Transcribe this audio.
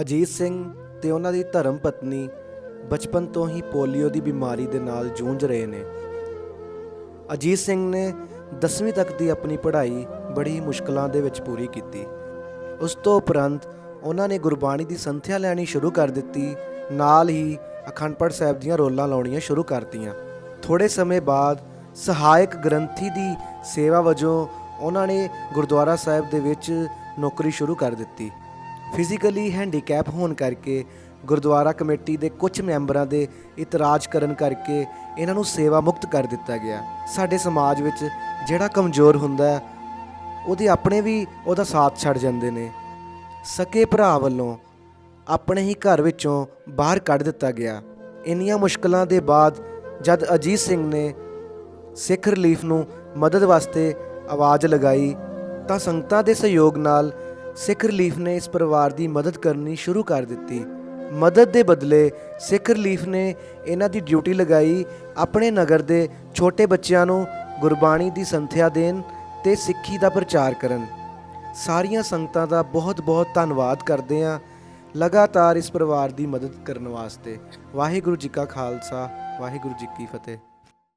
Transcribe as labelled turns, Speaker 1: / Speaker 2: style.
Speaker 1: ਅਜੀਤ ਸਿੰਘ ਤੇ ਉਹਨਾਂ ਦੀ ਧਰਮ ਪਤਨੀ ਬਚਪਨ ਤੋਂ ਹੀ ਪੋਲੀਓ ਦੀ ਬਿਮਾਰੀ ਦੇ ਨਾਲ ਜੂਝ ਰਹੇ ਨੇ। ਅਜੀਤ ਸਿੰਘ ਨੇ 10ਵੀਂ ਤੱਕ ਦੀ ਆਪਣੀ ਪੜ੍ਹਾਈ ਬੜੀ ਮੁਸ਼ਕਲਾਂ ਦੇ ਵਿੱਚ ਪੂਰੀ ਕੀਤੀ। ਉਸ ਤੋਂ ਉਪਰੰਤ ਉਹਨਾਂ ਨੇ ਗੁਰਬਾਣੀ ਦੀ ਸੰਥਿਆ ਲੈਣੀ ਸ਼ੁਰੂ ਕਰ ਦਿੱਤੀ। ਨਾਲ ਹੀ ਅਖੰਡ ਪਾਠ ਸਾਹਿਬ ਦੀਆਂ ਰੋਲਾਂ ਲਾਉਣੀਆਂ ਸ਼ੁਰੂ ਕਰਤੀਆਂ। ਥੋੜੇ ਸਮੇਂ ਬਾਅਦ ਸਹਾਇਕ ਗ੍ਰੰਥੀ ਦੀ ਸੇਵਾ ਵਜੋਂ ਉਹਨਾਂ ਨੇ ਗੁਰਦੁਆਰਾ ਸਾਹਿਬ ਦੇ ਵਿੱਚ ਨੌਕਰੀ ਸ਼ੁਰੂ ਕਰ ਦਿੱਤੀ। ਫਿਜ਼ੀਕਲੀ ਹੈਂਡੀਕੈਪ ਹੋਣ ਕਰਕੇ ਗੁਰਦੁਆਰਾ ਕਮੇਟੀ ਦੇ ਕੁਝ ਮੈਂਬਰਾਂ ਦੇ ਇਤਰਾਜ਼ ਕਰਨ ਕਰਕੇ ਇਹਨਾਂ ਨੂੰ ਸੇਵਾ ਮੁਕਤ ਕਰ ਦਿੱਤਾ ਗਿਆ। ਸਾਡੇ ਸਮਾਜ ਵਿੱਚ ਜਿਹੜਾ ਕਮਜ਼ੋਰ ਹੁੰਦਾ ਉਹਦੇ ਆਪਣੇ ਵੀ ਉਹਦਾ ਸਾਥ ਛੱਡ ਜਾਂਦੇ ਨੇ। ਸਕੇ ਭਰਾ ਵੱਲੋਂ ਆਪਣੇ ਹੀ ਘਰ ਵਿੱਚੋਂ ਬਾਹਰ ਕੱਢ ਦਿੱਤਾ ਗਿਆ। ਇੰਨੀਆਂ ਮੁਸ਼ਕਲਾਂ ਦੇ ਬਾਅਦ ਜਦ ਅਜੀਤ ਸਿੰਘ ਨੇ ਸਿੱਖ ਰਿਲੀਫ ਨੂੰ ਮਦਦ ਵਾਸਤੇ ਆਵਾਜ਼ ਲਗਾਈ, ਤਾਂ ਸੰਗਤਾਂ ਦੇ ਸਹਿਯੋਗ ਨਾਲ ਸਿੱਖ ਰਿਲੀਫ ਨੇ ਇਸ ਪਰਿਵਾਰ ਦੀ ਮਦਦ ਕਰਨੀ ਸ਼ੁਰੂ ਕਰ ਦਿੱਤੀ। ਮਦਦ ਦੇ ਬਦਲੇ ਸਿੱਖ ਰਿਲੀਫ ਨੇ ਇਹਨਾਂ ਦੀ ਡਿਊਟੀ ਲਗਾਈ ਆਪਣੇ ਨਗਰ ਦੇ ਛੋਟੇ ਬੱਚਿਆਂ ਨੂੰ ਗੁਰਬਾਣੀ ਦੀ ਸੰਥਿਆ ਦੇਣ ਤੇ ਸਿੱਖੀ ਦਾ ਪ੍ਰਚਾਰ ਕਰਨ। ਸਾਰੀਆਂ ਸੰਗਤਾਂ ਦਾ ਬਹੁਤ-ਬਹੁਤ ਧੰਨਵਾਦ ਕਰਦੇ ਹਾਂ ਲਗਾਤਾਰ ਇਸ ਪਰਿਵਾਰ ਦੀ ਮਦਦ ਕਰਨ ਵਾਸਤੇ। ਵਾਹਿਗੁਰੂ ਜੀ ਕਾ ਖਾਲਸਾ, ਵਾਹਿਗੁਰੂ ਜੀ ਕੀ ਫਤਿਹ।